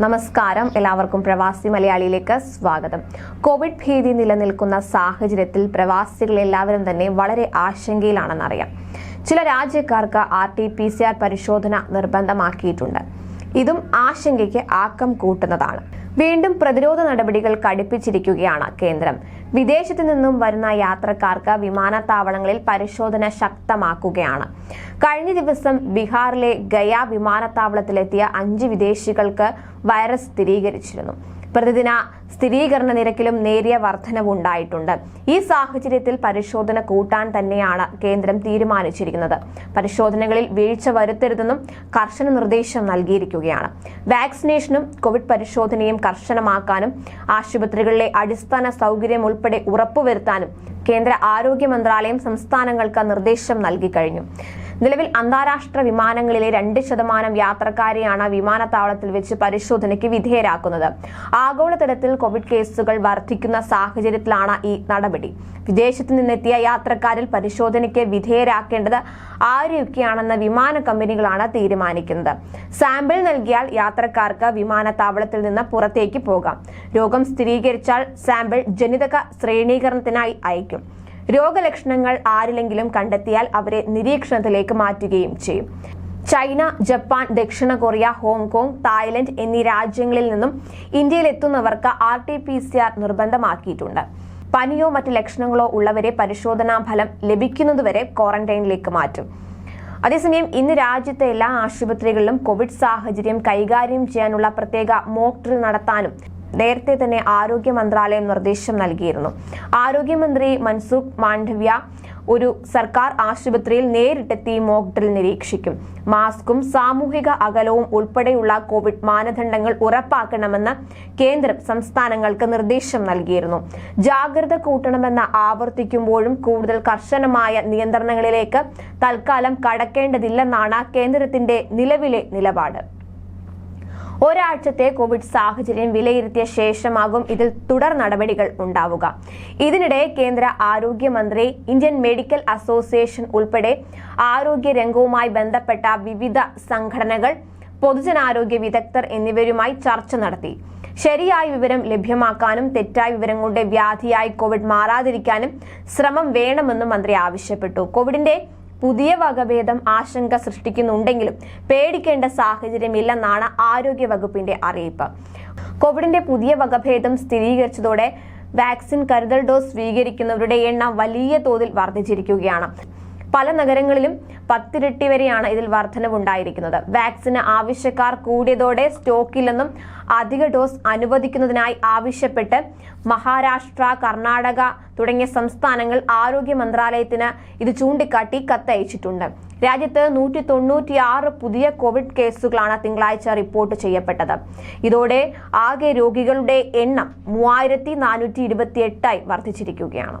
നമസ്കാരം. എല്ലാവർക്കും പ്രവാസി മലയാളിയിലേക്ക് സ്വാഗതം. കോവിഡ് ഭീതി നിലനിൽക്കുന്ന സാഹചര്യത്തിൽ പ്രവാസികൾ എല്ലാവരും തന്നെ വളരെ ആശങ്കയിലാണെന്നറിയാം ചില രാജ്യക്കാർക്ക് R T P C R പരിശോധന നിർബന്ധമാക്കിയിട്ടുണ്ട്. ഇതും ആശങ്കയ്ക്ക് ആക്കം കൂട്ടുന്നതാണ്. വീണ്ടും പ്രതിരോധ നടപടികൾ കടുപ്പിച്ചിരിക്കുകയാണ് കേന്ദ്രം. വിദേശത്തു നിന്നും വരുന്ന യാത്രക്കാർക്ക് വിമാനത്താവളങ്ങളിൽ പരിശോധന ശക്തമാക്കുകയാണ്. കഴിഞ്ഞ ദിവസം ബീഹാറിലെ ഗയ വിമാനത്താവളത്തിലെത്തിയ അഞ്ച് വിദേശികൾക്ക് വൈറസ് സ്ഥിരീകരിച്ചിരുന്നു. പ്രതിദിന സ്ഥിരീകരണ നിരക്കിലും നേരിയ വർധനവുണ്ടായിട്ടുണ്ട്. ഈ സാഹചര്യത്തിൽ പരിശോധന കൂട്ടാൻ തന്നെയാണ് കേന്ദ്രം തീരുമാനിച്ചിരിക്കുന്നത്. പരിശോധനകളിൽ വീഴ്ച വരുത്തരുതെന്നും കർശന നിർദ്ദേശം നൽകിയിരിക്കുകയാണ്. വാക്സിനേഷനും കോവിഡ് പരിശോധനയും കർശനമാക്കാനും ആശുപത്രികളിലെ അടിസ്ഥാന സൗകര്യം ഉൾപ്പെടെ ഉറപ്പുവരുത്താനും കേന്ദ്ര ആരോഗ്യ മന്ത്രാലയം സംസ്ഥാനങ്ങൾക്ക് നിർദ്ദേശം നൽകി കഴിഞ്ഞു. നിലവിൽ അന്താരാഷ്ട്ര വിമാനങ്ങളിലെ രണ്ട് ശതമാനം യാത്രക്കാരെയാണ് വിമാനത്താവളത്തിൽ വെച്ച് പരിശോധനയ്ക്ക് വിധേയരാക്കുന്നത്. ആഗോളതലത്തിൽ കോവിഡ് കേസുകൾ വർദ്ധിക്കുന്ന സാഹചര്യത്തിലാണ് ഈ നടപടി. വിദേശത്ത് നിന്നെത്തിയ യാത്രക്കാരിൽ പരിശോധനയ്ക്ക് വിധേയരാക്കേണ്ടത് ആരെയൊക്കെയാണെന്ന് വിമാന കമ്പനികളാണ് തീരുമാനിക്കുന്നത്. സാമ്പിൾ നൽകിയാൽ യാത്രക്കാർക്ക് വിമാനത്താവളത്തിൽ നിന്ന് പുറത്തേക്ക് പോകാം. രോഗം സ്ഥിരീകരിച്ചാൽ സാമ്പിൾ ജനിതക ശ്രേണീകരണത്തിനായി അയക്കും രോഗലക്ഷണങ്ങൾ ആരിലെങ്കിലും കണ്ടെത്തിയാൽ അവരെ നിരീക്ഷണത്തിലേക്ക് മാറ്റുകയും ചെയ്യും. ചൈന ജപ്പാൻ ദക്ഷിണ കൊറിയ ഹോങ്കോങ് തായ്ലൻഡ് എന്നീ രാജ്യങ്ങളിൽ നിന്നും ഇന്ത്യയിൽ എത്തുന്നവർക്ക് R T P C R നിർബന്ധമാക്കിയിട്ടുണ്ട്. പനിയോ മറ്റ് ലക്ഷണങ്ങളോ ഉള്ളവരെ പരിശോധനാ ഫലം ലഭിക്കുന്നതുവരെ ക്വാറന്റൈനിലേക്ക് മാറ്റും. അതേസമയം ഇന്ന് രാജ്യത്തെ എല്ലാ ആശുപത്രികളിലും കോവിഡ് സാഹചര്യം കൈകാര്യം ചെയ്യാനുള്ള പ്രത്യേക മോക്ക് നടത്താനും നേരത്തെ തന്നെ ആരോഗ്യ മന്ത്രാലയം നിർദ്ദേശം നൽകിയിരുന്നു. ആരോഗ്യമന്ത്രി മൻസുഖ് മാണ്ഡവ്യ ഒരു സർക്കാർ ആശുപത്രിയിൽ നേരിട്ടെത്തി മോക്ഡ്രിൽ നിരീക്ഷിക്കും. മാസ്കും സാമൂഹിക അകലവും ഉൾപ്പെടെയുള്ള കോവിഡ് മാനദണ്ഡങ്ങൾ ഉറപ്പാക്കണമെന്ന് കേന്ദ്രം സംസ്ഥാനങ്ങൾക്ക് നിർദ്ദേശം നൽകിയിരുന്നു. ജാഗ്രത കൂട്ടണമെന്ന് ആവർത്തിക്കുമ്പോഴും കൂടുതൽ കർശനമായ നിയന്ത്രണങ്ങളിലേക്ക് തൽക്കാലം കടക്കേണ്ടതില്ലെന്നാണ് കേന്ദ്രത്തിന്റെ നിലവിലെ നിലപാട്. ഒരാഴ്ചത്തെ കോവിഡ് സാഹചര്യം വിലയിരുത്തിയ ശേഷമാകും ഇതിൽ തുടർ നടപടികൾ ഉണ്ടാവുക. ഇതിനിടെ കേന്ദ്ര ആരോഗ്യമന്ത്രി ഇന്ത്യൻ മെഡിക്കൽ അസോസിയേഷൻ ഉൾപ്പെടെ ആരോഗ്യ രംഗവുമായി ബന്ധപ്പെട്ട വിവിധ സംഘടനകൾ പൊതുജനാരോഗ്യ വിദഗ്ധർ എന്നിവരുമായി ചർച്ച നടത്തി. ശരിയായ വിവരം ലഭ്യമാക്കാനും തെറ്റായ വിവരങ്ങളുടെ വ്യാധിയായി കോവിഡ് മാറാതിരിക്കാനും ശ്രമം വേണമെന്നും മന്ത്രി ആവശ്യപ്പെട്ടു. കോവിഡിന്റെ പുതിയ വകഭേദം ആശങ്ക സൃഷ്ടിക്കുന്നുണ്ടെങ്കിലും പേടിക്കേണ്ട സാഹചര്യമില്ലെന്നാണ് ആരോഗ്യ വകുപ്പിന്റെ അറിയിപ്പ്. കോവിഡിന്റെ പുതിയ വകഭേദം സ്ഥിരീകരിച്ചതോടെ വാക്സിൻ കരുതൽ ഡോസ് സ്വീകരിക്കുന്നവരുടെ എണ്ണം വലിയ തോതിൽ വർദ്ധിച്ചിരിക്കുകയാണ്. പല നഗരങ്ങളിലും പത്തിരട്ടി വരെയാണ് ഇതിൽ വർധനവുണ്ടായിരിക്കുന്നത്. വാക്സിന് ആവശ്യക്കാർ കൂടിയതോടെ സ്റ്റോക്കില്ലെന്നും അധിക ഡോസ് അനുവദിക്കുന്നതിനായി ആവശ്യപ്പെട്ട് മഹാരാഷ്ട്ര കർണാടക തുടങ്ങിയ സംസ്ഥാനങ്ങൾ ആരോഗ്യ മന്ത്രാലയത്തിന് ഇത് ചൂണ്ടിക്കാട്ടി കത്തയച്ചിട്ടുണ്ട്. രാജ്യത്ത് നൂറ്റി തൊണ്ണൂറ്റിയാറ് പുതിയ കോവിഡ് കേസുകളാണ് തിങ്കളാഴ്ച റിപ്പോർട്ട് ചെയ്യപ്പെട്ടത്. ഇതോടെ ആകെ രോഗികളുടെ എണ്ണം മൂവായിരത്തി നാനൂറ്റി ഇരുപത്തിയെട്ടായി വർദ്ധിച്ചിരിക്കുകയാണ്.